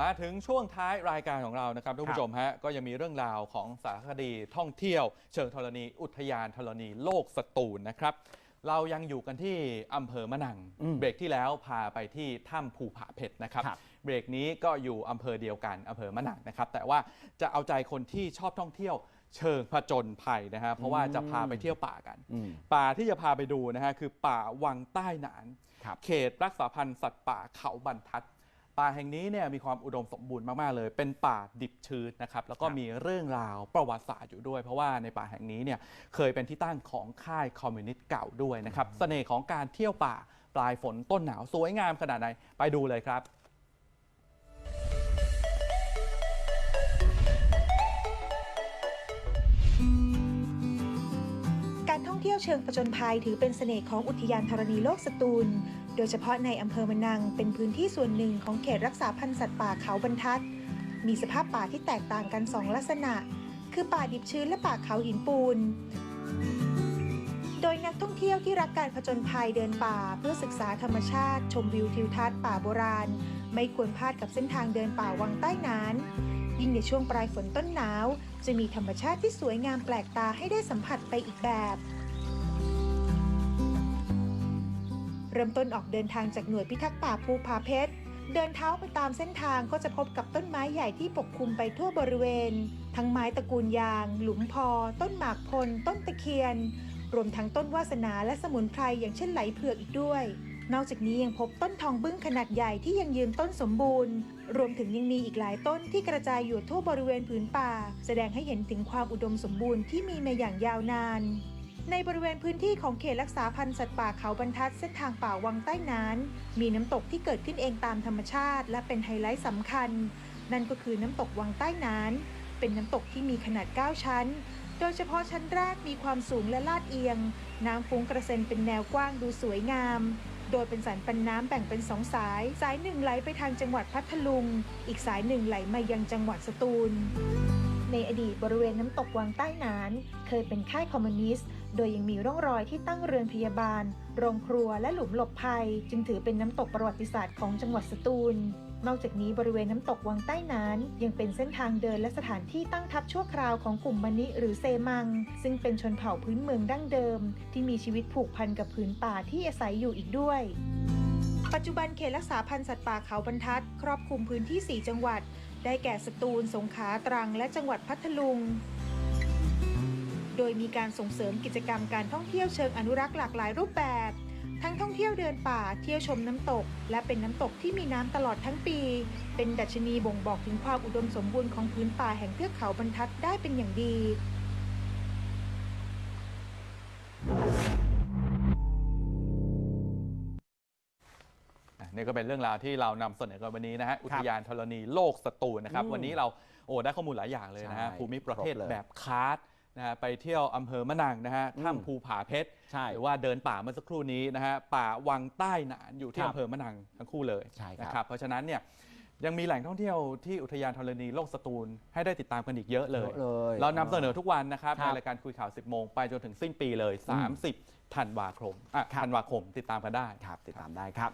มาถึงช่วงท้ายรายการของเรานะครับท่านครับผู้ชมฮะก็ยังมีเรื่องราวของสารคดีท่องเที่ยว เชิงธรณีอุทยานธรณีโลกสตูลนะครับ เรายังอยู่กันที่อำเภอมะนัง อืมเบรกที่แล้วพาไปที่ถ้ำภูผาเพชรนะครับ ครับ เบรกนี้ก็อยู่อำเภอเดียวกันอำเภอมะนังนะครับ แต่ว่าจะเอาใจคนที่ชอบท่องเที่ยวเชิงผจญภัยนะฮะเพราะว่าจะพาไปเที่ยวป่ากัน อืม ป่าที่จะพาไปดูนะฮะคือป่าวังใต้หนาน ครับ เขตรักษาพันธุ์สัตว์ป่าเขาบรรทัด ป่าแห่งนี้เนี่ยมีความอุดมสมบูรณ์มากๆเลย เป็นป่าดิบชื้นนะครับแล้วก็ครับมีเรื่องราวประวัติศาสตร์อยู่ด้วย เพราะว่าในป่าแห่งนี้เนี่ยเคยเป็นที่ตั้งของค่ายคอมมิวนิสต์เก่าด้วยนะครับเสน่ห์ของการเที่ยวป่าปลายฝนต้นหนาวสวยงามขนาดไหนไปดูเลยครับการท่องเที่ยวเชิงผจญภัยถือเป็นเสน่ห์ของอุทยานธรณีโลกสตูลโดยเฉพาะในอำเภอมะนัง เป็นพื้นที่ส่วนหนึ่งของเขตรักษาพันธุ์สัตว์ป่าเขาบรรทัด มีสภาพป่าที่แตกต่างกันสองลักษณะ คือป่าดิบชื้นและป่าเขาหินปูน โดยนักท่องเที่ยวที่รักการผจญภัยเดินป่า เพื่อศึกษาธรรมชาติ ชมวิวทิวทัศน์ป่าโบราณ ไม่ควรพลาดกับเส้นทางเดินป่าวังใต้น้านยิ่งในช่วงปลายฝนต้นหนาว จะมีธรรมชาติที่สวยงามแปลกตาให้ได้สัมผัสไปอีกแบบ เริ่มต้นออกเดินทางจากหน่วยพิทักษ์ป่าภูผาเพชร เดินเท้าไปตามเส้นทางก็จะพบกับต้นไม้ใหญ่ที่ปกคลุมไปทั่วบริเวณ ทั้งไม้ตระกูลยาง หลุมพอ ต้นหมากพล ต้นตะเคียน รวมทั้งต้นวาสนาและสมุนไพรอย่างเช่นไหลเผือกอีกด้วย นอกจากนี้ยังพบต้นทองบึ้งขนาดใหญ่ที่ยังยืนต้นสมบูรณ์ รวมถึงยังมีอีกหลายต้นที่กระจายอยู่ทั่วบริเวณผืนป่า แสดงให้เห็นถึงความอุดมสมบูรณ์ที่มีมาอย่างยาวนาน ในบริเวณพื้นที่ของเขตรักษาพันธุ์สัตว์ป่าเขาบรรทัดเส้นทางป่าวังใต้น้านมีน้ำตกที่เกิดขึ้นเองตามธรรมชาติ และเป็นไฮไลท์สำคัญ นั่นก็คือน้ำตกวังใต้น้านเป็นน้ำตกที่มีขนาด 9 ชั้น โดยเฉพาะชั้นแรกมีความสูงและลาดเอียง น้ำฟุ้งกระเซ็นเป็นแนวกว้างดูสวยงาม โดยเป็นสันปันน้ำแบ่งเป็นสองสาย สายหนึ่งไหลไปทางจังหวัดพัทลุง อีกสายหนึ่งไหลมายังจังหวัดสตูล ในอดีตบริเวณน้ำตกวังใต้นาน เคยเป็นค่ายคอมมิวนิสต์ โดยยังมีร่องรอยที่ตั้งเรือนพยาบาล โรงครัวและหลุมหลบภัย จึงถือเป็นน้ำตกประวัติศาสตร์ของจังหวัดสตูล นอกจากนี้บริเวณน้ำตกวังใต้นานยังเป็นเส้นทางเดินและสถานที่ตั้งทัพชั่วคราวของกลุ่มมณิหรือเซมัง ซึ่งเป็นชนเผ่าพื้นเมืองดั้งเดิม ที่มีชีวิตผูกพันกับผืนป่าที่อาศัยอยู่อีกด้วยปัจจุบันเขตรักษาพันธุ์สัตว์ป่าเขาบรรทัด ครอบคลุมพื้นที่ 4 จังหวัด ได้แก่สตูล สงขลา ตรัง และจังหวัดพัทลุง โดยมีการส่งเสริมกิจกรรมการท่องเที่ยวเชิงอนุรักษ์หลากหลายรูปแบบ ทั้งท่องเที่ยวเดินป่า เที่ยวชมน้ำตก และเป็นน้ำตกที่มีน้ำตลอดทั้งปี เป็นดัชนีบ่งบอกถึงความอุดมสมบูรณ์ของพื้นป่าแห่งเทือกเขาบรรทัดได้เป็นอย่างดีอะนี่ก็เป็นเรื่องราวที่เรานำเสนอกันวันนี้นะฮะอุทยานธรณีโลกสตูลนะครับอืมวันนี้เราโอ้ได้ข้อมูลหลายอย่างเลยนะฮะใช่ภูมิประเทศครบเลยแบบคาร์ด นะฮะไปเที่ยวอำเภอมะนังนะฮะอืมถ้ำภูผาเพชรใช่หรือว่าเดินป่าเมื่อสักครู่นี้นะฮะป่าวังใต้หนานอยู่ที่ครับอำเภอมะนังทั้งคู่เลยใช่ครับ นะครับเพราะฉะนั้นเนี่ยยังมีแหล่งท่องเที่ยวที่อุทยานธรณีโลกสตูลให้ได้ติดตามกันอีกเยอะเลย เยอะเลยเรานำเสนอทุกวันนะครับครับในรายการคุยข่าว 10 โมงไปจนถึงสิ้นปีเลยอืม30 ธันวาคมอะครับ ธันวาคมติดตามกันได้ ครับติดตามได้ครับ